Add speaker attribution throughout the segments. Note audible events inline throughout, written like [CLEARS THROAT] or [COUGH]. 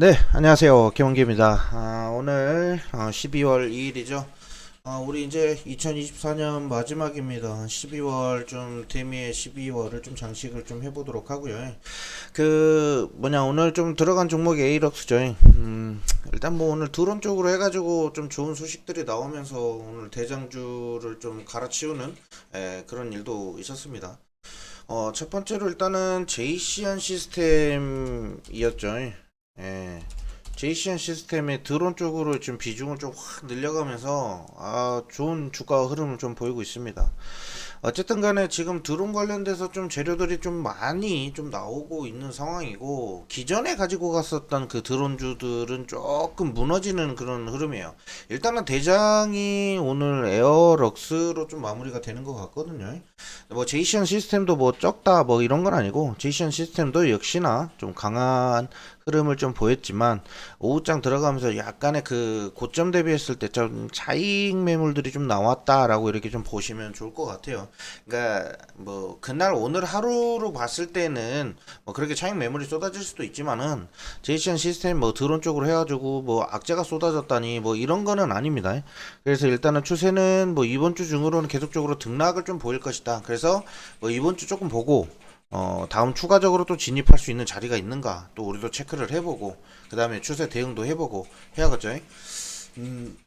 Speaker 1: 네, 안녕하세요. 김원기입니다. 아, 오늘 어, 12월 2일이죠. 아, 우리 이제 2024년 마지막입니다. 12월 좀 대미의 12월을 좀 장식을 좀 해보도록 하고요. 그 뭐냐 오늘 좀 들어간 종목이 에이럭스죠. 음, 일단 뭐 오늘 드론 쪽으로 해가지고 좀 좋은 소식들이 나오면서 오늘 대장주를 좀 갈아치우는 예, 그런 일도 있었습니다. 어, 첫 번째로 일단은 제이시안 시스템이었죠. 예. 제이시안 시스템의 드론 쪽으로 지금 비중을 좀 확 늘려가면서 아, 좋은 주가 흐름을 좀 보이고 있습니다. 어쨌든 간에 지금 드론 관련돼서 좀 재료들이 좀 많이 좀 나오고 있는 상황이고 기존에 가지고 갔었던 그 드론주들은 조금 무너지는 그런 흐름이에요. 일단은 대장이 오늘 에어럭스로 좀 마무리가 되는 것 같거든요. 뭐 제이시안 시스템도 뭐 적다 뭐 이런 건 아니고 제이시안 시스템도 역시나 좀 강한 흐름을 좀 보였지만 오후장 들어가면서 약간의 그 고점 대비했을 때 좀 차익 매물들이 좀 나왔다라고 이렇게 좀 보시면 좋을 것 같아요. 그러니까 뭐 그날 오늘 하루로 봤을 때는 뭐 그렇게 차익 매물이 쏟아질 수도 있지만은 제이시안 시스템 뭐 드론 쪽으로 해가지고 뭐 악재가 쏟아졌다니 뭐 이런 거는 아닙니다. 그래서 일단은 추세는 뭐 이번 주 중으로는 계속적으로 등락을 좀 보일 것이다. 그래서 뭐 이번 주 조금 보고 어, 다음 추가적으로 또 진입할 수 있는 자리가 있는가 또 우리도 체크를 해보고 그 다음에 추세 대응도 해보고 해야겠죠. 음,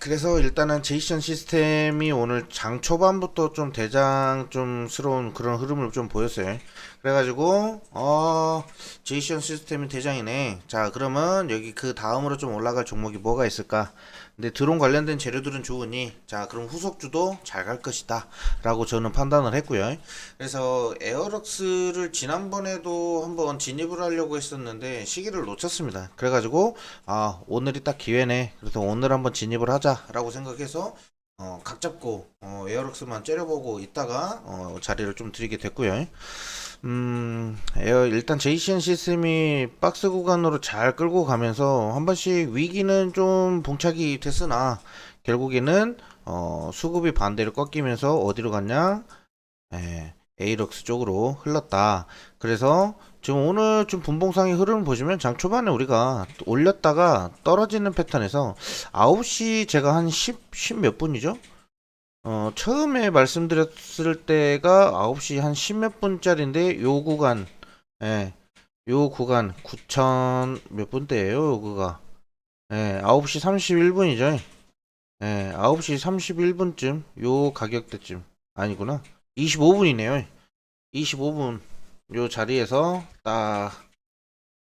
Speaker 1: 그래서 일단은 제이션 시스템이 오늘 장 초반부터 좀 대장 좀스러운 그런 흐름을 좀 보였어요. 그래가지고 어 제이션 시스템이 대장이네. 자 그러면 여기 그 다음으로 좀 올라갈 종목이 뭐가 있을까? 근데 드론 관련된 재료들은 좋으니 자 그럼 후속주도 잘 갈 것이다. 라고 저는 판단을 했고요. 그래서 에어럭스를 지난번에도 한번 진입을 하려고 했었는데 시기를 놓쳤습니다. 그래가지고 아 오늘이 딱 기회네. 그래서 오늘 한번 진입을 하자. 라고 생각해서 어, 각 잡고 어, 에어럭스만 째려보고 있다가 어, 자리를 좀 드리게 됐고요 음, 일단 JCN 시스템이 박스 구간으로 잘 끌고 가면서 한 번씩 위기는 좀 봉착이 됐으나 결국에는 어, 수급이 반대로 꺾이면서 어디로 갔냐? 에, 에이럭스 쪽으로 흘렀다. 그래서 지금 오늘 좀 분봉상의 흐름을 보시면 장 초반에 우리가 올렸다가 떨어지는 패턴에서 9시 제가 한 10, 10 몇 분이죠? 어, 처음에 말씀드렸을 때가 9시 한 10몇 분짜리인데 요 구간 예. 요 구간 9천 몇 분대예요, 요거가. 예, 9시 31분이죠. 예, 9시 31분쯤 요 가격대쯤 아니구나. 25분이네요. 25분 요 자리에서 딱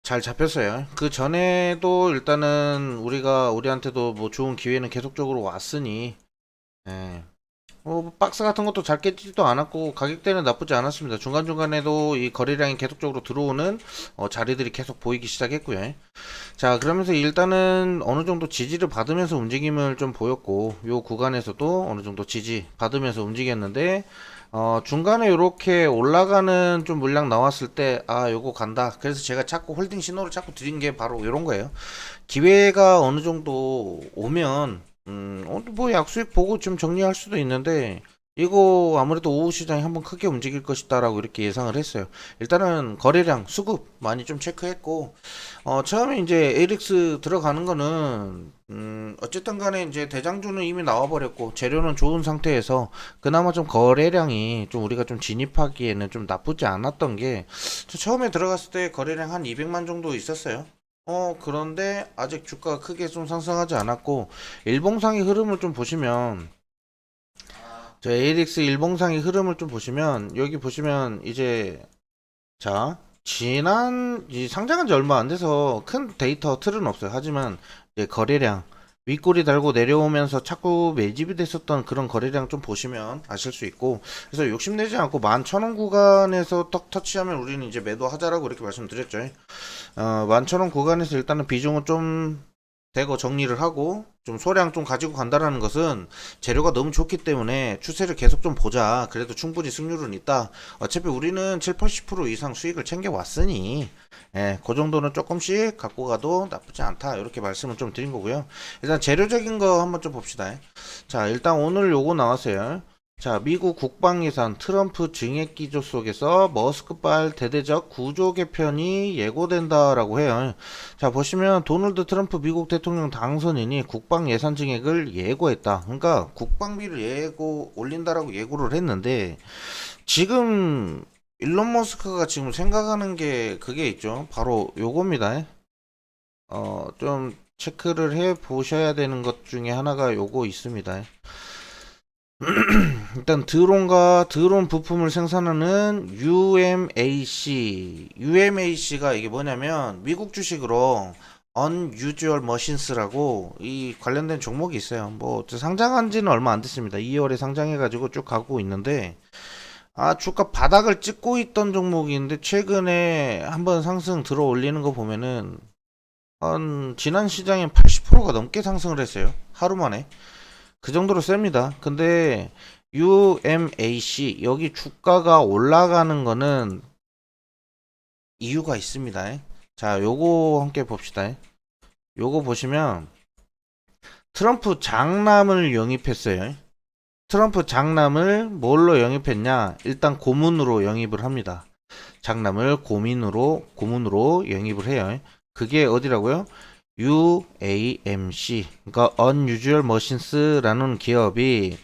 Speaker 1: 잘 잡혔어요. 그 전에도 일단은 우리가 우리한테도 뭐 좋은 기회는 계속적으로 왔으니 예. 어, 박스 같은 것도 잘 깨지도 않았고 가격대는 나쁘지 않았습니다. 중간중간에도 이 거래량이 계속적으로 들어오는 어, 자리들이 계속 보이기 시작했고요. 자, 그러면서 일단은 어느 정도 지지를 받으면서 움직임을 좀 보였고 요 구간에서도 어느 정도 지지 받으면서 움직였는데 어, 중간에 이렇게 올라가는 좀 물량 나왔을 때, 아, 요거 간다. 그래서 제가 자꾸 홀딩 신호를 자꾸 드린 게 바로 이런 거예요. 기회가 어느 정도 오면, 음, 어, 뭐 약수익 보고 좀 정리할 수도 있는데, 이거 아무래도 오후 시장이 한번 크게 움직일 것이다라고 이렇게 예상을 했어요. 일단은 거래량, 수급 많이 좀 체크했고, 어, 처음에 이제 에릭스 들어가는 거는, 음, 어쨌든 간에 이제 대장주는 이미 나와버렸고, 재료는 좋은 상태에서, 그나마 좀 거래량이 좀 우리가 좀 진입하기에는 좀 나쁘지 않았던 게, 저 처음에 들어갔을 때 거래량 한 200만 정도 있었어요. 어, 그런데 아직 주가가 크게 좀 상승하지 않았고, 일봉상의 흐름을 좀 보시면, 저 ADX 일봉상의 흐름을 좀 보시면 여기 보시면 이제 자 지난 이 상장한 지 얼마 안 돼서 큰 데이터 틀은 없어요. 하지만 이제 거래량 윗꼬리 달고 내려오면서 자꾸 매집이 됐었던 그런 거래량 좀 보시면 아실 수 있고 그래서 욕심내지 않고 11,000원 구간에서 딱 터치하면 우리는 이제 매도하자라고 이렇게 말씀드렸죠. 어, 11,000원 구간에서 일단은 비중을 좀 대거 정리를 하고 좀 소량 좀 가지고 간다라는 것은 재료가 너무 좋기 때문에 추세를 계속 좀 보자. 그래도 충분히 승률은 있다. 어차피 우리는 7, 80% 이상 수익을 챙겨 왔으니 예, 그 정도는 조금씩 갖고 가도 나쁘지 않다. 이렇게 말씀을 좀 드린 거고요. 일단 재료적인 거 한번 좀 봅시다. 자, 일단 오늘 요거 나왔어요. 자, 미국 국방 예산 트럼프 증액 기조 속에서 머스크발 대대적 구조 개편이 예고된다라고 해요. 자, 보시면 도널드 트럼프 미국 대통령 당선인이 국방 예산 증액을 예고했다. 그러니까 국방비를 예고 올린다라고 예고를 했는데 지금 일론 머스크가 지금 생각하는 게 그게 있죠. 바로 요겁니다. 어, 좀 체크를 해 보셔야 되는 것 중에 하나가 요거 있습니다. [CLEARS THROAT] 일단 드론과 드론 부품을 생산하는 UMAC. UMAC가 이게 뭐냐면 미국 주식으로 Unusual Machines라고 이 관련된 종목이 있어요. 뭐 상장한 지는 얼마 안 됐습니다. 2월에 상장해 가지고 쭉 가고 있는데 아, 주가 바닥을 찍고 있던 종목인데 최근에 한번 상승 들어 올리는 거 보면은 한 지난 시장에 80%가 넘게 상승을 했어요. 하루 만에. 그 정도로 셉니다. 근데 UMAC 여기 주가가 올라가는 거는 이유가 있습니다. 자, 요거 함께 봅시다. 요거 보시면 트럼프 장남을 영입했어요. 트럼프 장남을 뭘로 영입했냐? 일단 고문으로 영입을 합니다. 장남을 고민으로 고문으로 영입을 해요. 그게 어디라고요? UAMC, 그러니까 Unusual Machines라는 기업이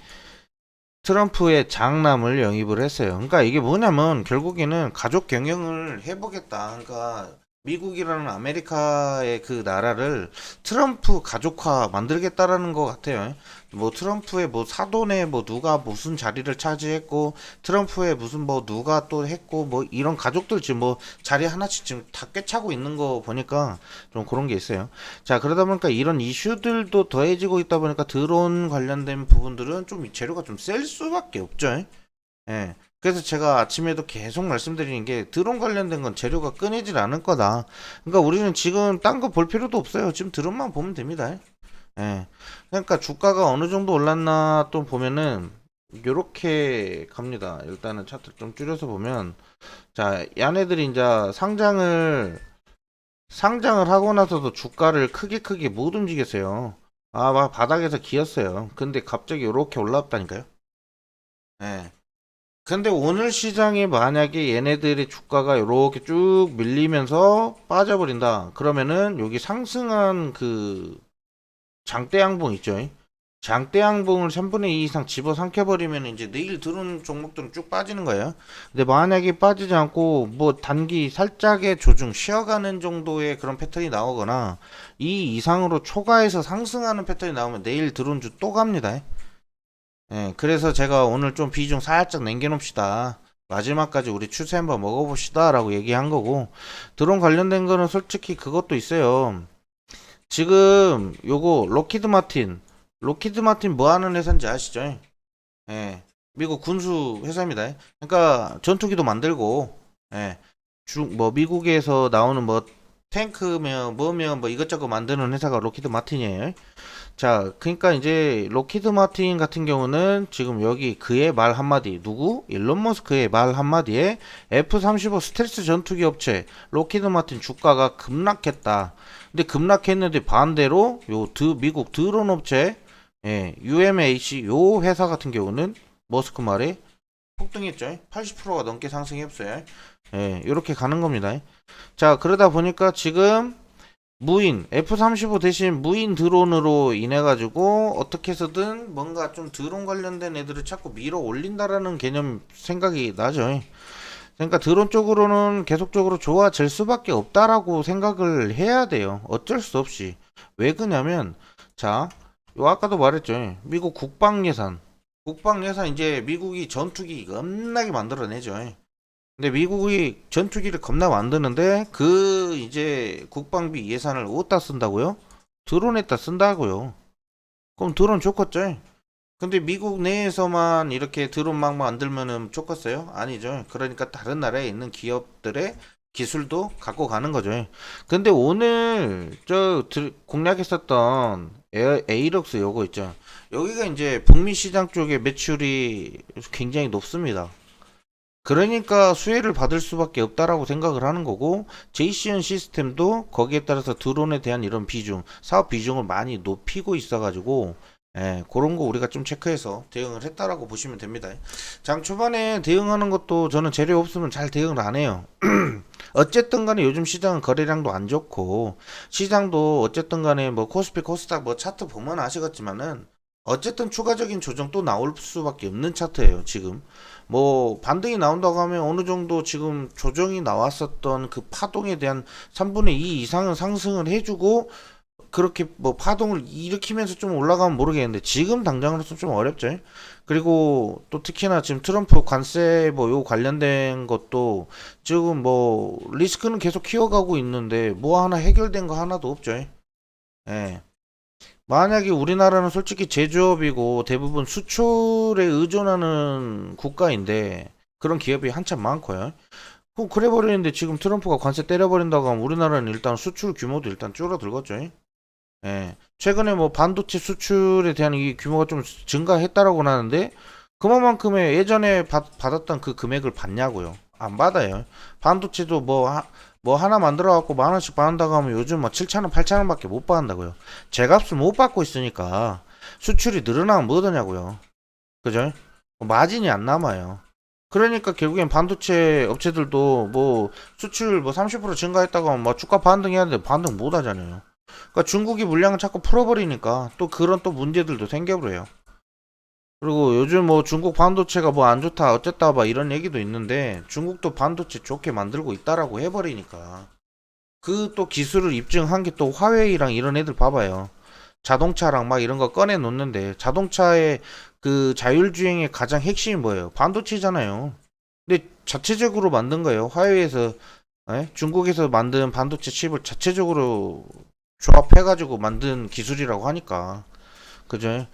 Speaker 1: 트럼프의 장남을 영입을 했어요. 그러니까 이게 뭐냐면 결국에는 가족 경영을 해보겠다. 그러니까 미국이라는 아메리카의 그 나라를 트럼프 가족화 만들겠다라는 것 같아요. 뭐 트럼프의 뭐 사돈에 뭐 누가 무슨 자리를 차지했고 트럼프의 무슨 뭐 누가 또 했고 뭐 이런 가족들 지금 뭐 자리 하나씩 지금 다 꿰차고 있는 거 보니까 좀 그런 게 있어요. 자 그러다 보니까 이런 이슈들도 더해지고 있다 보니까 드론 관련된 부분들은 좀 재료가 좀 셀 수밖에 없죠. 예. 그래서 제가 아침에도 계속 말씀드리는 게 드론 관련된 건 재료가 끊이질 않을 거다. 그러니까 우리는 지금 딴 거 볼 필요도 없어요. 지금 드론만 보면 됩니다. 예. 그러니까 주가가 어느 정도 올랐나 또 보면은 요렇게 갑니다. 일단은 차트 좀 줄여서 보면 자, 얘네들이 이제 상장을 상장을 하고 나서도 주가를 크게 크게 못 움직였어요. 아, 막 바닥에서 기었어요. 근데 갑자기 요렇게 올라왔다니까요. 예. 근데 오늘 시장에 만약에 얘네들의 주가가 이렇게 쭉 밀리면서 빠져버린다. 그러면은 여기 상승한 그 장대 양봉 있죠? 장대 양봉을 3분의 2 이상 집어 삼켜버리면 이제 내일 들어온 종목들은 쭉 빠지는 거예요. 근데 만약에 빠지지 않고 뭐 단기 살짝의 조중 쉬어가는 정도의 그런 패턴이 나오거나 이 이상으로 초과해서 상승하는 패턴이 나오면 내일 들어온 주 또 갑니다. 예, 그래서 제가 오늘 좀 비중 살짝 남겨놓읍시다. 마지막까지 우리 추세 한번 먹어봅시다. 라고 얘기한 거고, 드론 관련된 거는 솔직히 그것도 있어요. 지금 요거, 로키드 마틴. 로키드 마틴 뭐 하는 회사인지 아시죠? 예, 미국 군수 회사입니다. 그러니까 전투기도 만들고, 예, 중, 뭐 미국에서 나오는 뭐 탱크면 뭐면 뭐 이것저것 만드는 회사가 로키드 마틴이에요. 자, 그러니까 이제 로키드 마틴 같은 경우는 지금 여기 그의 말 한마디 누구? 일론 머스크의 말 한마디에 F-35 스텔스 전투기 업체 로키드 마틴 주가가 급락했다. 근데 급락했는데 반대로 요 드, 미국 드론 업체 예, UMH 요 회사 같은 경우는 머스크 말에 폭등했죠. 80%가 넘게 상승했어요. 예, 이렇게 가는 겁니다. 자, 그러다 보니까 지금 무인 F-35 대신 무인 드론으로 인해 가지고 어떻게 해서든 뭔가 좀 드론 관련된 애들을 자꾸 밀어 올린다라는 개념 생각이 나죠. 그러니까 드론 쪽으로는 계속적으로 좋아질 수밖에 없다라고 생각을 해야 돼요. 어쩔 수 없이. 왜 그냐면 자, 요 아까도 말했죠. 미국 국방 예산. 국방 예산 이제 미국이 전투기 겁나게 만들어내죠. 근데 미국이 전투기를 겁나 만드는데 그 이제 국방비 예산을 어디다 쓴다고요? 드론에다 쓴다고요. 그럼 드론 좋겠죠? 근데 미국 내에서만 이렇게 드론 막 만들면은 좋겠어요? 아니죠. 그러니까 다른 나라에 있는 기업들의 기술도 갖고 가는 거죠. 근데 오늘 저 들- 공략했었던 에이럭스 요거 있죠. 여기가 이제 북미 시장 쪽에 매출이 굉장히 높습니다. 그러니까 수혜를 받을 수밖에 없다라고 생각을 하는 거고 제이시언 시스템도 거기에 따라서 드론에 대한 이런 비중, 사업 비중을 많이 높이고 있어가지고 예, 그런 거 우리가 좀 체크해서 대응을 했다라고 보시면 됩니다. 장 초반에 대응하는 것도 저는 재료 없으면 잘 대응을 안 해요. [CLEARS THROAT] 어쨌든 간에 요즘 시장은 거래량도 안 좋고 시장도 어쨌든 간에 뭐 코스피 코스닥 뭐 차트 보면 아시겠지만은 어쨌든 추가적인 조정 또 나올 수밖에 없는 차트예요 지금 뭐 반등이 나온다고 하면 어느 정도 지금 조정이 나왔었던 그 파동에 대한 3분의 2 이상은 상승을 해주고 그렇게 뭐 파동을 일으키면서 좀 올라가면 모르겠는데 지금 당장으로서 좀 어렵죠. 그리고 또 특히나 지금 트럼프 관세 뭐 요 관련된 것도 지금 뭐 리스크는 계속 키워가고 있는데 뭐 하나 해결된 거 하나도 없죠. 예. 만약에 우리나라는 솔직히 제조업이고 대부분 수출에 의존하는 국가인데 그런 기업이 한참 많고요. 그럼 그래 버리는데 지금 트럼프가 관세 때려버린다고 하면 우리나라는 일단 수출 규모도 일단 줄어들겠죠. 예. 최근에 뭐 반도체 수출에 대한 이 규모가 좀 증가했다라고 하는데 그만큼의 예전에 받, 받았던 그 금액을 받냐고요. 안 받아요. 반도체도 뭐, 하, 뭐 하나 만들어 갖고 만 원씩 받는다고 하면 요즘 뭐 7천 원, 8천 원밖에 못 받는다고요. 제값을 못 받고 있으니까 수출이 늘어나면 뭐 하냐고요. 그죠? 마진이 안 남아요. 그러니까 결국엔 반도체 업체들도 뭐 수출 뭐 30% 증가했다고 하면 뭐 주가 반등해야 되는데 반등 못 하잖아요. 그러니까 중국이 물량을 자꾸 풀어버리니까 또 그런 또 문제들도 생겨버려요. 그리고 요즘 뭐 중국 반도체가 뭐 안 좋다 어쨌다 봐 이런 얘기도 있는데 중국도 반도체 좋게 만들고 있다라고 해버리니까 그 또 기술을 입증한 게 또 화웨이랑 이런 애들 봐봐요. 자동차랑 막 이런 거 꺼내 놓는데 자동차의 그 자율주행의 가장 핵심이 뭐예요? 반도체잖아요. 근데 자체적으로 만든 거예요. 화웨이에서 에? 중국에서 만든 반도체 칩을 자체적으로 조합해가지고 만든 기술이라고 하니까 그죠?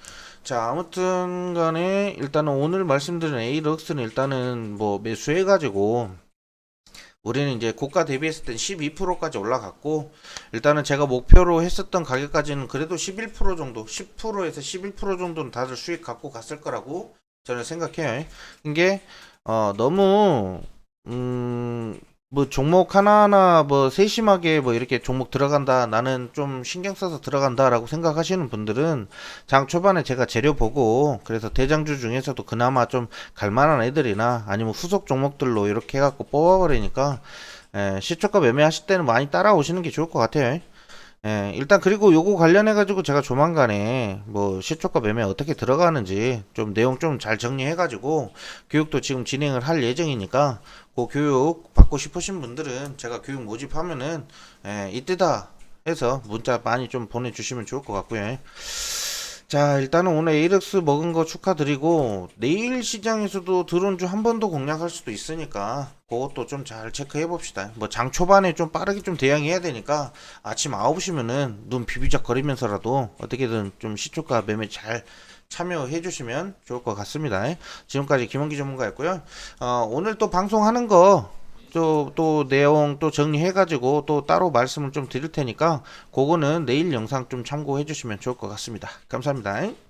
Speaker 1: 자 아무튼 간에 일단은 오늘 말씀드린 에이럭스는 일단은 뭐 매수해가지고 우리는 이제 고가 대비했을 땐 12%까지 올라갔고 일단은 제가 목표로 했었던 가격까지는 그래도 11% 정도 10%에서 11% 정도는 다들 수익 갖고 갔을 거라고 저는 생각해요. 이게 어 너무 음 뭐 종목 하나하나 뭐 세심하게 뭐 이렇게 종목 들어간다 나는 좀 신경 써서 들어간다라고 생각하시는 분들은 장 초반에 제가 재료 보고 그래서 대장주 중에서도 그나마 좀 갈만한 애들이나 아니면 후속 종목들로 이렇게 해갖고 뽑아버리니까 예, 시초가 매매하실 때는 많이 따라오시는 게 좋을 것 같아요. 예, 일단 그리고 요거 관련해 가지고 제가 조만간에 뭐 시초가 매매 어떻게 들어가는지 좀 내용 좀 잘 정리해 가지고 교육도 지금 진행을 할 예정이니까 그 교육 받고 싶으신 분들은 제가 교육 모집하면은 예, 이때다 해서 문자 많이 좀 보내주시면 좋을 것 같고요. 자, 일단은 오늘 에이렉스 먹은 거 축하드리고 내일 시장에서도 드론주 한 번 더 공략할 수도 있으니까 그것도 좀 잘 체크해 봅시다. 뭐 장 초반에 좀 빠르게 좀 대응해야 되니까 아침 9시면은 눈 비비적 거리면서라도 어떻게든 좀 시초가 매매 잘 참여해 주시면 좋을 것 같습니다. 지금까지 김원기 전문가였고요. 어, 오늘 또 방송하는 거 또, 또 내용 또 정리해가지고 또 따로 말씀을 좀 드릴 테니까 그거는 내일 영상 좀 참고해 주시면 좋을 것 같습니다. 감사합니다.